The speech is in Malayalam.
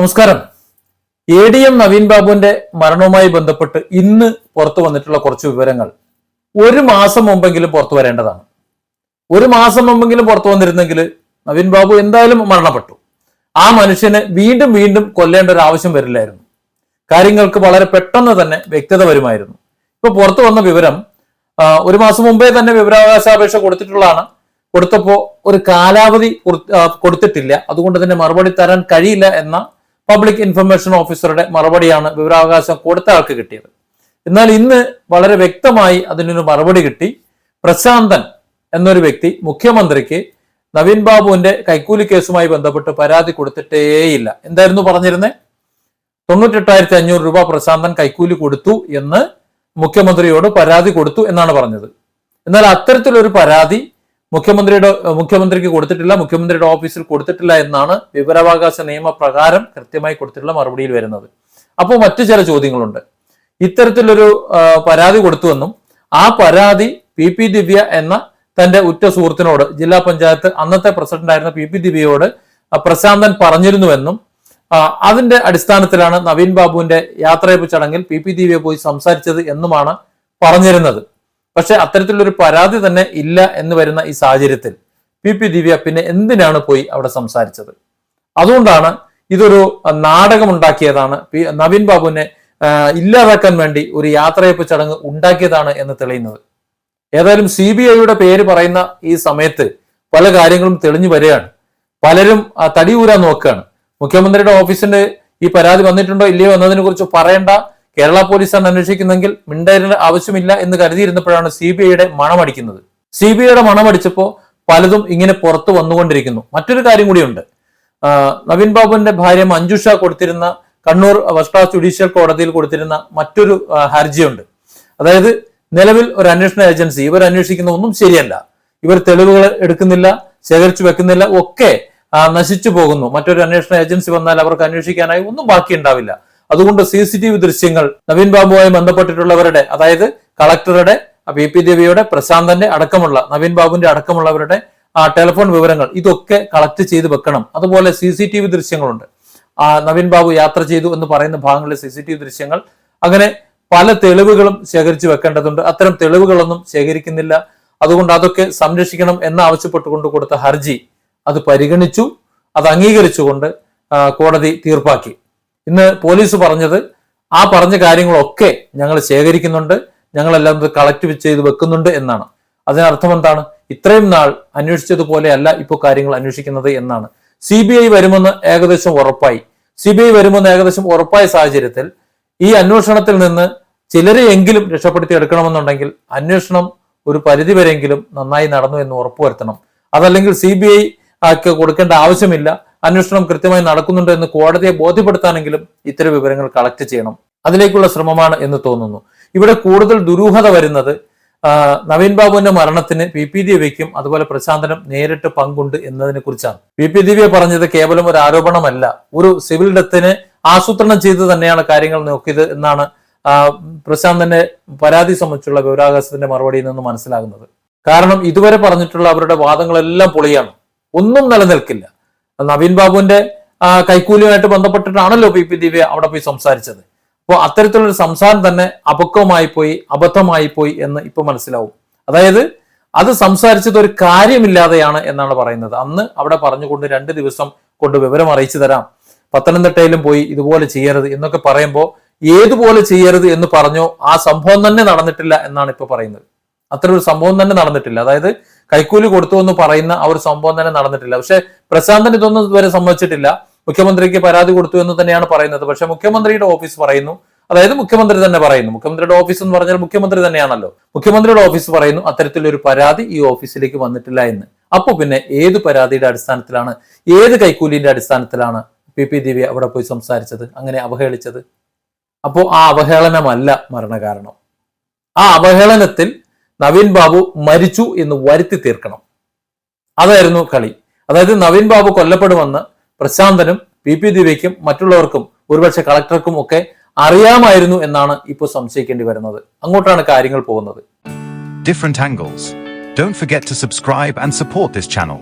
നമസ്കാരം. എ ഡി എം നവീൻ ബാബുവിന്റെ മരണവുമായി ബന്ധപ്പെട്ട് ഇന്ന് പുറത്തു വന്നിട്ടുള്ള കുറച്ച് വിവരങ്ങൾ ഒരു മാസം മുമ്പെങ്കിലും പുറത്തു വരേണ്ടതാണ്. ഒരു മാസം മുമ്പെങ്കിലും പുറത്തു വന്നിരുന്നെങ്കിൽ നവീൻ ബാബു എന്തായാലും മരണപ്പെട്ടു. ആ മനുഷ്യനെ വീണ്ടും വീണ്ടും കൊല്ലേണ്ട ഒരു ആവശ്യം വരില്ലായിരുന്നു. കാര്യങ്ങൾക്ക് വളരെ പെട്ടെന്ന് തന്നെ വ്യക്തത വരുമായിരുന്നു. ഇപ്പൊ പുറത്തു വന്ന വിവരം ഒരു മാസം മുമ്പേ തന്നെ വിവരാവകാശാപേക്ഷ കൊടുത്തിട്ടുള്ളതാണ്. കൊടുത്തപ്പോ ഒരു കാലാവധി കൊടു- കൊടുത്തിട്ടില്ല. അതുകൊണ്ട് തന്നെ മറുപടി തരാൻ കഴിയില്ല എന്ന പബ്ലിക് ഇൻഫർമേഷൻ ഓഫീസറുടെ മറുപടിയാണ് വിവരാവകാശം കൊടുത്ത ആൾക്ക് കിട്ടിയത്. എന്നാൽ ഇന്ന് വളരെ വ്യക്തമായി അതിനൊരു മറുപടി കിട്ടി. പ്രശാന്തൻ എന്നൊരു വ്യക്തി മുഖ്യമന്ത്രിക്ക് നവീൻ ബാബുവിന്റെ കൈക്കൂലി കേസുമായി ബന്ധപ്പെട്ട് പരാതി കൊടുത്തിട്ടേയില്ല. എന്തായിരുന്നു പറഞ്ഞിരുന്നേ? തൊണ്ണൂറ്റെട്ടായിരത്തി അഞ്ഞൂറ് രൂപ പ്രശാന്തൻ കൈക്കൂലി കൊടുത്തു എന്ന് മുഖ്യമന്ത്രിയോട് പരാതി കൊടുത്തു എന്നാണ് പറഞ്ഞത്. എന്നാൽ അത്തരത്തിലൊരു പരാതി മുഖ്യമന്ത്രിയുടെ മുഖ്യമന്ത്രിക്ക് കൊടുത്തിട്ടില്ല മുഖ്യമന്ത്രിയുടെ ഓഫീസിൽ കൊടുത്തിട്ടില്ല എന്നാണ് വിവരാവകാശ നിയമപ്രകാരം കൃത്യമായി കൊടുത്തിട്ടുള്ള മറുപടിയിൽ വരുന്നത്. അപ്പോൾ മറ്റു ചില ചോദ്യങ്ങളുണ്ട്. ഇത്തരത്തിലൊരു പരാതി കൊടുത്തുവെന്നും ആ പരാതി പി പി ദിവ്യ എന്ന തന്റെ ഉറ്റ സുഹൃത്തിനോട് ജില്ലാ പഞ്ചായത്ത് അന്നത്തെ പ്രസിഡന്റ് ആയിരുന്ന പി പി ദിവ്യയോട് പ്രശാന്തൻ പറഞ്ഞിരുന്നുവെന്നും അതിന്റെ അടിസ്ഥാനത്തിലാണ് നവീൻ ബാബുവിന്റെ യാത്രയപ്പ് ചടങ്ങിൽ പി പി ദിവ്യ പോയി സംസാരിച്ചത് എന്നുമാണ് പറഞ്ഞിരുന്നത്. പക്ഷെ അത്തരത്തിലൊരു പരാതി തന്നെ ഇല്ല എന്ന് വരുന്ന ഈ സാഹചര്യത്തിൽ പി പി ദിവ്യ പിന്നെ എന്തിനാണ് പോയി അവിടെ സംസാരിച്ചത്? അതുകൊണ്ടാണ് ഇതൊരു നാടകമുണ്ടാക്കിയതാണ്. പി നവീൻ ബാബുവിനെ ഇല്ലാതാക്കാൻ വേണ്ടി ഒരു യാത്രയപ്പ് ചടങ്ങ് ഉണ്ടാക്കിയതാണ് എന്ന് തെളിയുന്നത്. ഏതായാലും സി ബി ഐയുടെ പേര് പറയുന്ന ഈ സമയത്ത് പല കാര്യങ്ങളും തെളിഞ്ഞു വരികയാണ്. പലരും തടിയൂരാ നോക്കുകയാണ്. മുഖ്യമന്ത്രിയുടെ ഓഫീസിന്റെ ഈ പരാതി വന്നിട്ടുണ്ടോ ഇല്ലയോ എന്നതിനെ കുറിച്ച് പറയേണ്ട കേരള പോലീസാണ് അന്വേഷിക്കുന്നെങ്കിൽ മിണ്ടേണ്ട ആവശ്യമില്ല എന്ന് കരുതിയിരുന്നപ്പോഴാണ് സി ബി ഐയുടെ മണമടിക്കുന്നത്. സി ബി ഐയുടെ മണമടിച്ചപ്പോൾ പലതും ഇങ്ങനെ പുറത്തു വന്നുകൊണ്ടിരിക്കുന്നു. മറ്റൊരു കാര്യം കൂടിയുണ്ട്. നവീൻ ബാബുവിന്റെ ഭാര്യ മഞ്ജുഷ കൊടുത്തിരുന്ന കണ്ണൂർ ഫസ്റ്റ് ക്ലാസ് ജുഡീഷ്യൽ കോടതിയിൽ കൊടുത്തിരുന്ന മറ്റൊരു ഹർജിയുണ്ട്. അതായത് നിലവിൽ ഒരു അന്വേഷണ ഏജൻസി ഇവർ അന്വേഷിക്കുന്ന ഒന്നും ശരിയല്ല. ഇവർ തെളിവുകൾ എടുക്കുന്നില്ല ശേഖരിച്ചു വെക്കുന്നില്ല ഒക്കെ നശിച്ചു പോകുന്നു. മറ്റൊരു അന്വേഷണ ഏജൻസി വന്നാൽ അവർക്ക് അന്വേഷിക്കാനായി ഒന്നും ബാക്കി ഉണ്ടാവില്ല അതുകൊണ്ട് സി സി ടി വി ദൃശ്യങ്ങൾ നവീൻ ബാബുവുമായി ബന്ധപ്പെട്ടിട്ടുള്ളവരുടെ അതായത് കളക്ടറുടെ പി പി ദേവിയുടെ പ്രശാന്തന്റെ അടക്കമുള്ള നവീൻ ബാബുവിന്റെ അടക്കമുള്ളവരുടെ ആ ടെലിഫോൺ വിവരങ്ങൾ ഇതൊക്കെ കളക്ട് ചെയ്ത് വെക്കണം. അതുപോലെ സി സി ടി വി ദൃശ്യങ്ങളുണ്ട്. ആ നവീൻ ബാബു യാത്ര ചെയ്തു എന്ന് പറയുന്ന ഭാഗങ്ങളിലെ സി സി ടി വി ദൃശ്യങ്ങൾ അങ്ങനെ പല തെളിവുകളും ശേഖരിച്ചു വെക്കേണ്ടതുണ്ട്. അത്തരം തെളിവുകളൊന്നും ശേഖരിക്കുന്നില്ല. അതുകൊണ്ട് അതൊക്കെ സംരക്ഷിക്കണം എന്ന് ആവശ്യപ്പെട്ടുകൊണ്ട് കൊടുത്ത ഹർജി അത് പരിഗണിച്ചു അത് അംഗീകരിച്ചുകൊണ്ട് കോടതി തീർപ്പാക്കി. ഇന്ന് പോലീസ് പറഞ്ഞത് ആ പറഞ്ഞ കാര്യങ്ങളൊക്കെ ഞങ്ങൾ ശേഖരിക്കുന്നുണ്ട് ഞങ്ങളെല്ലാം ഇത് കളക്ട് ചെയ്ത് വെക്കുന്നുണ്ട് എന്നാണ്. അതിനർത്ഥം എന്താണ്? ഇത്രയും നാൾ അന്വേഷിച്ചതുപോലെയല്ല ഇപ്പോൾ കാര്യങ്ങൾ അന്വേഷിക്കുന്നത് എന്നാണ്. സി ബി ഐ വരുമെന്ന് ഏകദേശം ഉറപ്പായി. സി ബി ഐ വരുമെന്ന് ഏകദേശം ഉറപ്പായ സാഹചര്യത്തിൽ ഈ അന്വേഷണത്തിൽ നിന്ന് ചിലരെയെങ്കിലും രക്ഷപ്പെടുത്തി എടുക്കണമെന്നുണ്ടെങ്കിൽ അന്വേഷണം ഒരു പരിധിവരെയെങ്കിലും നന്നായി നടന്നു എന്ന് ഉറപ്പുവരുത്തണം. അതല്ലെങ്കിൽ സി ബി ഐ കൊടുക്കേണ്ട ആവശ്യമില്ല. അന്വേഷണം കൃത്യമായി നടക്കുന്നുണ്ടോ എന്ന് കോടതിയെ ബോധ്യപ്പെടുത്താനെങ്കിലും ഇത്തരം വിവരങ്ങൾ കളക്ട് ചെയ്യണം. അതിലേക്കുള്ള ശ്രമമാണ് എന്ന് തോന്നുന്നു. ഇവിടെ കൂടുതൽ ദുരൂഹത വരുന്നത് നവീൻ ബാബുവിന്റെ മരണത്തിന് പി പി ദിവ്യയ്ക്കും അതുപോലെ പ്രശാന്തനും നേരിട്ട് പങ്കുണ്ട് എന്നതിനെ കുറിച്ചാണ്. പി പി ദിവ്യ പറഞ്ഞത് കേവലം ഒരു ആരോപണമല്ല ഒരു സിവിൽ ഡെത്തിന് ആസൂത്രണം ചെയ്ത് തന്നെയാണ് കാര്യങ്ങൾ നോക്കിയത് എന്നാണ് പ്രശാന്തന്റെ പരാതി സംബന്ധിച്ചുള്ള വിവരാകാശത്തിന്റെ മറുപടിയിൽ നിന്ന് മനസ്സിലാകുന്നത്. കാരണം ഇതുവരെ പറഞ്ഞിട്ടുള്ള അവരുടെ വാദങ്ങളെല്ലാം പൊളിയാണ്. ഒന്നും നിലനിൽക്കില്ല. നവീൻ ബാബുവിന്റെ കൈക്കൂലിയുമായിട്ട് ബന്ധപ്പെട്ടിട്ടാണല്ലോ പി പി ദിവ്യ അവിടെ പോയി സംസാരിച്ചത്. അപ്പോൾ അത്തരത്തിലുള്ള സംസാരം തന്നെ അപക്വമായി പോയി അബദ്ധമായി പോയി എന്ന് ഇപ്പൊ മനസ്സിലാവും. അതായത് അത് സംസാരിച്ചത് ഒരു കാര്യമില്ലാതെയാണ് എന്നാണ് പറയുന്നത്. അന്ന് അവിടെ പറഞ്ഞുകൊണ്ട് രണ്ട് ദിവസം കൊണ്ട് വിവരം അറിയിച്ചു തരാം. പത്തനംതിട്ടയിലും പോയി ഇതുപോലെ ചെയ്യരുത് എന്നൊക്കെ പറയുമ്പോൾ ഏതുപോലെ ചെയ്യരുത് എന്ന് പറഞ്ഞോ ആ സംഭവം തന്നെ നടന്നിട്ടില്ല എന്നാണ് ഇപ്പൊ പറയുന്നത്. അത്ര ഒരു സംഭവം തന്നെ നടന്നിട്ടില്ല. അതായത് കൈക്കൂലി കൊടുത്തു എന്ന് പറയുന്ന ആ ഒരു സംഭവം തന്നെ നടന്നിട്ടില്ല. പക്ഷെ പ്രശാന്തൻ ഇതൊന്നും ഇതുവരെ സമ്മതിച്ചിട്ടില്ല. മുഖ്യമന്ത്രിക്ക് പരാതി കൊടുത്തു എന്ന് തന്നെയാണ് പറയുന്നത്. പക്ഷെ മുഖ്യമന്ത്രിയുടെ ഓഫീസ് പറയുന്നു. അതായത് മുഖ്യമന്ത്രി തന്നെ പറയുന്നു. മുഖ്യമന്ത്രിയുടെ ഓഫീസ് എന്ന് പറഞ്ഞാൽ മുഖ്യമന്ത്രി തന്നെയാണല്ലോ. മുഖ്യമന്ത്രിയുടെ ഓഫീസ് പറയുന്നു അത്തരത്തിലൊരു പരാതി ഈ ഓഫീസിലേക്ക് വന്നിട്ടില്ല എന്ന്. അപ്പോൾ പിന്നെ ഏത് പരാതിയുടെ അടിസ്ഥാനത്തിലാണ് ഏത് കൈക്കൂലിന്റെ അടിസ്ഥാനത്തിലാണ് പി പി ദിവ്യ അവിടെ പോയി സംസാരിച്ചത് അങ്ങനെ അവഹേളിച്ചത്? അപ്പോൾ ആ അവഹേളനമല്ല മരണകാരണം. ആ അവഹേളനത്തിൽ നവീൻ ബാബു മരിച്ചു എന്ന് വരുത്തി തീർക്കണം അതായിരുന്നു കളി അതായത് നവീൻ ബാബു കൊല്ലപ്പെടുമെന്ന് പ്രശാന്തനും പി പി ദിവ്യയ്ക്കും മറ്റുള്ളവർക്കും ഒരുപക്ഷെ കളക്ടർക്കും ഒക്കെ അറിയാമായിരുന്നു എന്നാണ് ഇപ്പോൾ സംശയിക്കേണ്ടി വരുന്നത് അങ്ങോട്ടാണ് കാര്യങ്ങൾ പോകുന്നത് different angles. Don't forget to subscribe and support this channel.